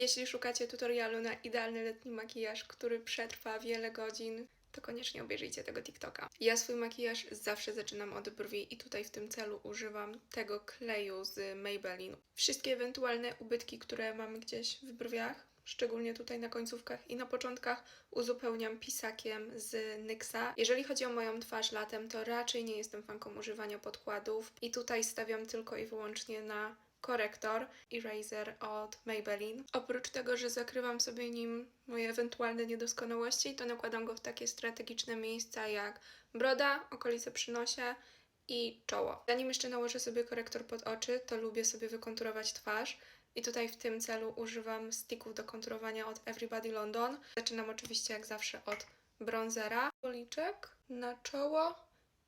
Jeśli szukacie tutorialu na idealny letni makijaż, który przetrwa wiele godzin, to koniecznie obejrzyjcie tego TikToka. Ja swój makijaż zawsze zaczynam od brwi i tutaj w tym celu używam tego kleju z Maybelline. Wszystkie ewentualne ubytki, które mam gdzieś w brwiach, szczególnie tutaj na końcówkach i na początkach, uzupełniam pisakiem z NYXa. Jeżeli chodzi o moją twarz latem, to raczej nie jestem fanką używania podkładów i tutaj stawiam tylko i wyłącznie na korektor Eraser od Maybelline. Oprócz tego, że zakrywam sobie nim moje ewentualne niedoskonałości, to nakładam go w takie strategiczne miejsca jak broda, okolice przy nosie i czoło. Zanim jeszcze nałożę sobie korektor pod oczy, to lubię sobie wykonturować twarz. I tutaj w tym celu używam sticków do konturowania od Everybody London. Zaczynam oczywiście jak zawsze od bronzera, policzek na czoło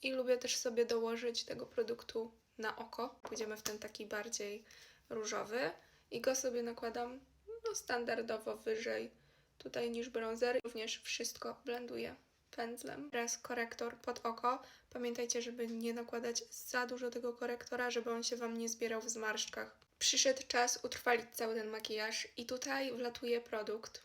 i lubię też sobie dołożyć tego produktu na oko. Pójdziemy w ten taki bardziej różowy i go sobie nakładam no, standardowo wyżej tutaj niż bronzer. Również wszystko blenduję pędzlem. Teraz korektor pod oko. Pamiętajcie, żeby nie nakładać za dużo tego korektora, żeby on się Wam nie zbierał w zmarszczkach. Przyszedł czas utrwalić cały ten makijaż i tutaj wlatuje produkt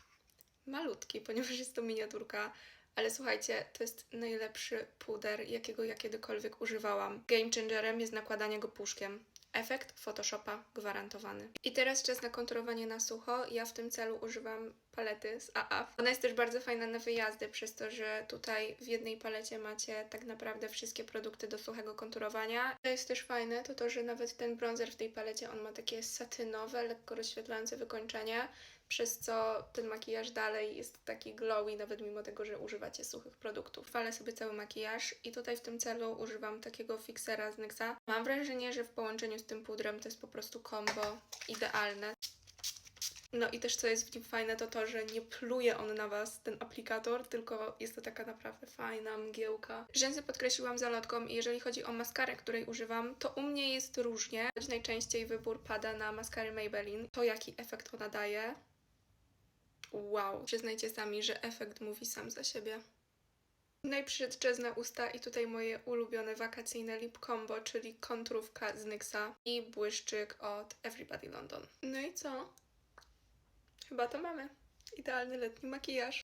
malutki, ponieważ jest to miniaturka, ale słuchajcie, to jest najlepszy puder, jakiego ja kiedykolwiek używałam. Game changerem jest nakładanie go puszkiem. Efekt Photoshopa gwarantowany. I teraz czas na konturowanie na sucho. Ja w tym celu używam palety z AAF. Ona jest też bardzo fajna na wyjazdy, przez to, że tutaj w jednej palecie macie tak naprawdę wszystkie produkty do suchego konturowania. To jest też fajne, to to, że nawet ten bronzer w tej palecie, on ma takie satynowe, lekko rozświetlające wykończenie, przez co ten makijaż dalej jest taki glowy, nawet mimo tego, że używacie suchych produktów. Chwalę sobie cały makijaż i tutaj w tym celu używam takiego fixera z NYXa. Mam wrażenie, że w połączeniu z tym pudrem to jest po prostu combo idealne. No i też co jest w nim fajne, to to, że nie pluje on na Was, ten aplikator, tylko jest to taka naprawdę fajna mgiełka. Rzęsy podkreśliłam zalotką i jeżeli chodzi o maskarę, której używam, to u mnie jest różnie. Najczęściej wybór pada na maskarę Maybelline. To jaki efekt ona daje, wow. Przyznajcie sami, że efekt mówi sam za siebie. No i usta i tutaj moje ulubione wakacyjne lip combo, czyli kontrówka z NYXa i błyszczyk od Everybody London. No i co? Chyba to mamy. Idealny letni makijaż.